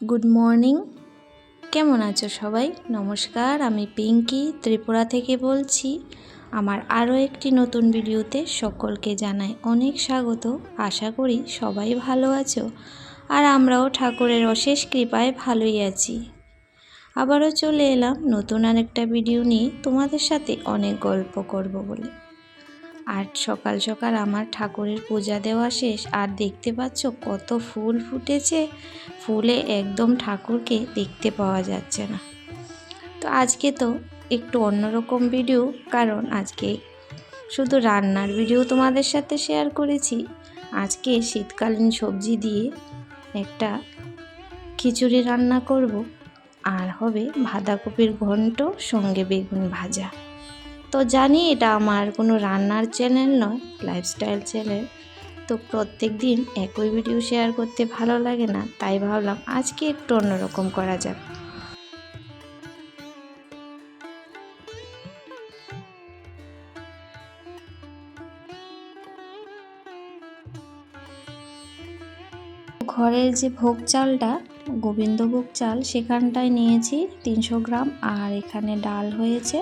Good morning কেমন আছো সবাই? নমস্কার, আমি পিঙ্কি, ত্রিপুরা থেকে বলছি। আমার আরও একটি নতুন ভিডিওতে সকলকে জানাই অনেক স্বাগত। আশা করি সবাই ভালো আছো আর আমরাও ঠাকুরের অশেষ কৃপায় ভালোই আছি। আবারও চলে এলাম নতুন আরেকটা ভিডিও নিয়ে তোমাদের সাথে অনেক গল্প করব বলে। আর সকাল সকাল আমার ঠাকুরের পূজা দেওয়া শেষ। আর দেখতে পাচ্ছ কত ফুল ফুটেছে? ফুলে একদম ঠাকুরকে দেখতে পাওয়া যাচ্ছে না। তো আজকে তো একটু অন্যরকম ভিডিও কারণ আজকে শুধু রান্নার ভিডিও তোমাদের সাথে শেয়ার করেছি। আজকে শীতকালীন সবজি দিয়ে একটা খিচুড়ি রান্না করব। আর হবে বাঁধাকপির ঘন্ট, সঙ্গে বেগুন ভাজা। তো জানি এটা আমার কোনো রান্নার চ্যানেল নয় লাইফস্টাইল চ্যানেল তো প্রত্যেক দিন একই ভিডিও শেয়ার করতে ভালো লাগে না, তাই ভাবলাম আজকে একটু অন্যরকম করা যাক। ঘরের যে ভোগ চালটা গোবিন্দভোগ চাল, সেখানটায় নিয়েছি তিনশো গ্রাম, আর এখানে ডাল হয়েছে।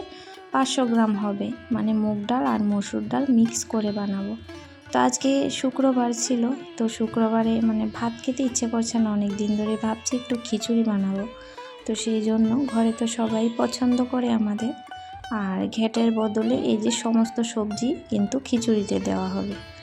পাঁচশো গ্রাম হবে। মানে মুগ ডাল আর মসুর ডাল মিক্স করে বানাবো। তো আজকে শুক্রবার ছিল। তো শুক্রবারে মানে ভাত খেতে ইচ্ছে করছে না। অনেক দিন ধরে ভাবছি একটু খিচুড়ি বানাবো। তো সেই জন্য ঘরে তো সবাই পছন্দ করে আমাদের। আর ঘেটের বদলে এই যে সমস্ত সবজি কিন্তু খিচুড়িতে দেওয়া হবে।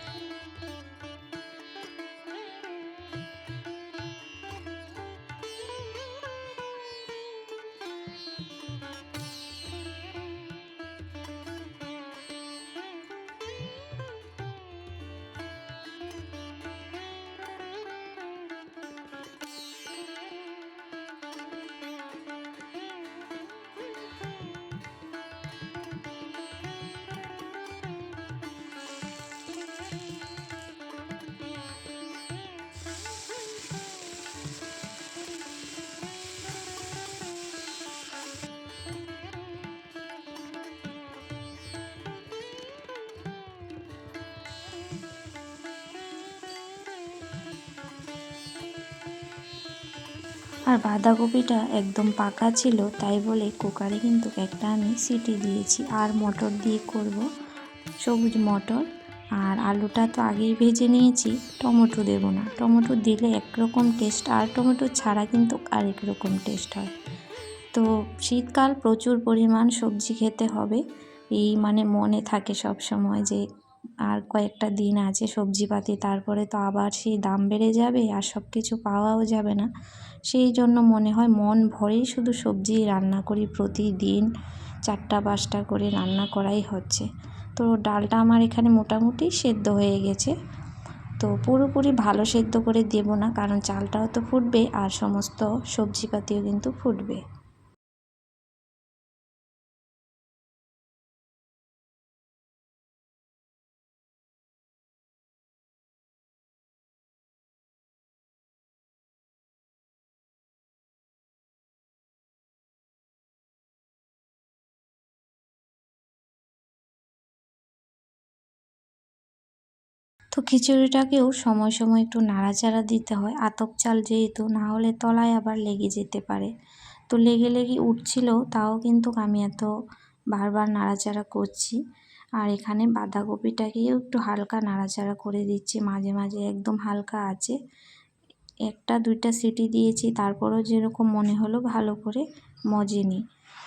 আর বাঁধাকপিটা একদম পাকা ছিল, তাই বলে কুকারে কিন্তু একটা আমি সিটি দিয়েছি। আর মটর দিয়ে করব সবুজ মটর। আর আলুটা তো আগেই ভেজে নিয়েছি, টমেটো দেবো না। টমেটো দিলে একরকম টেস্ট আর টমেটো ছাড়া কিন্তু আরেক রকম টেস্ট হয়। তো শীতকাল প্রচুর পরিমাণ সবজি খেতে হবে। এই মানে মনে থাকে সব সময় যে আর কয়েকটা দিন আছে সবজিপাতি, তারপরে তো আবার সেই দাম বেড়ে যাবে আর সব কিছু পাওয়াও যাবে না। সেই জন্য মনে হয় মন ভরেই শুধু সবজি রান্না করি, প্রতিদিন চারটা, পাঁচটা করে রান্না করাই হচ্ছে। তো ডালটা আমার এখানে মোটামুটি সেদ্ধ হয়ে গেছে। তো পুরোপুরি ভালো সেদ্ধ করে দেব না, কারণ চালটাও তো ফুটবে আর সমস্ত সবজিপাতিও কিন্তু ফুটবে। তো খিচুড়িটাকেও সময় সময় একটু নাড়াচাড়া দিতে হয়। আতপ চাল যেহেতু, না হলে তলায় আবার লেগে যেতে পারে। তো লেগে লেগে উঠছিল, তাও কিন্তু আমি এত বারবার নাড়াচাড়া করছি। আর এখানে বাঁধাকপিটাকেও একটু হালকা নাড়াচাড়া করে দিচ্ছি। মাঝে মাঝে একদম হালকা আছে। একটা, দুইটা সিটি দিয়েছি, তারপরেও যেরকম মনে হলো ভালো করে মজেনি।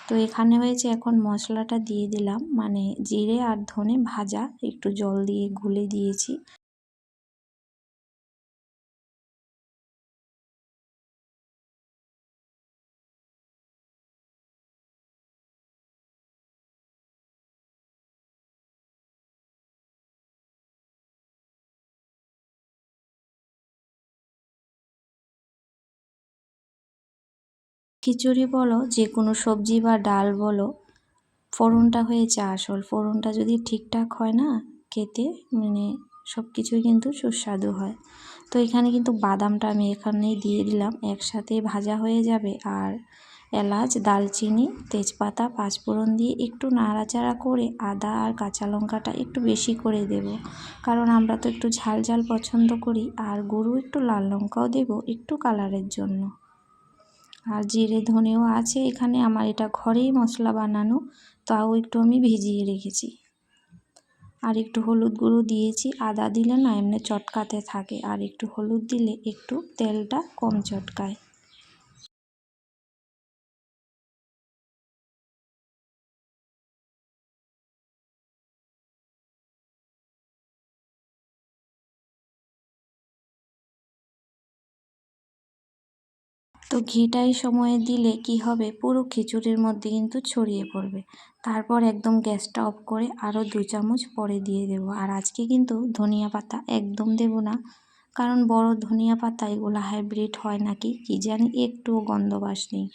তো এখানে হয়েছে এখন মশলাটা দিয়ে দিলাম। মানে জিরে আর ধনে ভাজা, একটু জল দিয়ে গুলে দিয়েছি। খিচুড়ি বলো, যে কোনো সবজি বা ডাল বলো, ফোড়নটা হয়েছে আসল। ফোড়নটা যদি ঠিকঠাক হয় না খেতে মানে সব কিছুই কিন্তু সুস্বাদু হয়। তো এখানে কিন্তু বাদামটা আমি এখানেই দিয়ে দিলাম, একসাথে ভাজা হয়ে যাবে। আর এলাচ, দালচিনি, তেজপাতা, পাঁচফোড়ন দিয়ে একটু নাড়াচাড়া করে আদা আর কাঁচা লঙ্কাটা একটু বেশি করে দেব। কারণ আমরা তো একটু ঝাল ঝাল পছন্দ করি, আর গরু একটু লাল লঙ্কাও দেব একটু কালারের জন্য। আর জিরে ধনেও আছে এখানে আমার এটা ঘরেই মশলা বানানো, তাও একটু আমি ভিজিয়ে রেখেছি। আর একটু হলুদ গুঁড়ো দিয়েছি, আদা দিলে না এমনি চটকাতে থাকে, আর একটু হলুদ দিলে একটু তেলটা কম চটকায়। তো ঘিটা এই সময়ে দিলে কি হবে? পুরো খিচুড়ির মধ্যে কিন্তু ছড়িয়ে পড়বে। তারপর একদম গ্যাসটা অফ করে আরও দু চামচ পরে দিয়ে দেব। আর আজকে কিন্তু ধনিয়া পাতা একদম দেব না। কারণ বড় ধনিয়া পাতা, এগুলো হাইব্রিড হয় নাকি? কি জানি একটুও গন্ধবাস নেই।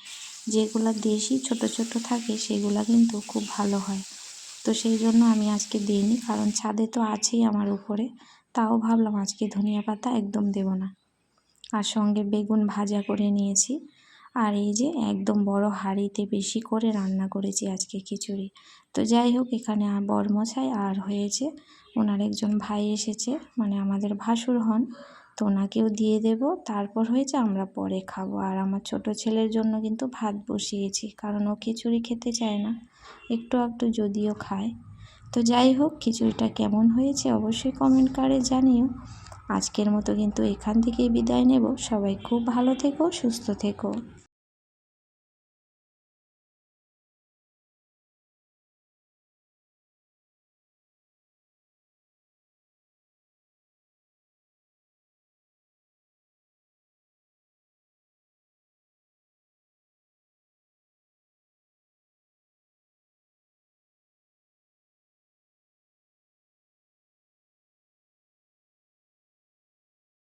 যেগুলো দেশি ছোট ছোট থাকে, সেগুলো কিন্তু খুব ভালো হয়। তো সেই জন্য আমি আজকে দিইনি, কারণ ছাদে তো আছেই আমার উপরে। তাও ভাবলাম আজকে ধনিয়া পাতা একদম দেব না। আর সঙ্গে বেগুন ভাজা করে নিয়েছি। আর এই যে একদম বড় হাঁড়িতে বেশি করে রান্না করেছি আজকে খিচুড়ি। তো যাই হোক, এখানে বরমশাই আর হয়েছে। ওনার একজন ভাই এসেছে মানে আমাদের ভাসুর হন। তো ওনাকেও দিয়ে দেব। তারপর হয়েছে আমরা পরে খাব। আর আমার ছোট ছেলের জন্য কিন্তু ভাত বসিয়েছি, কারণ ও খিচুড়ি খেতে চায় না। একটু একটু যদিও খায়। তো যাই হোক, খিচুড়িটা কেমন হয়েছে অবশ্যই কমেন্ট করে জানিও। আজকের মতো কিন্তু এখান থেকেই বিদায় নেব। সবাই খুব ভালো থেকো সুস্থ থেকো।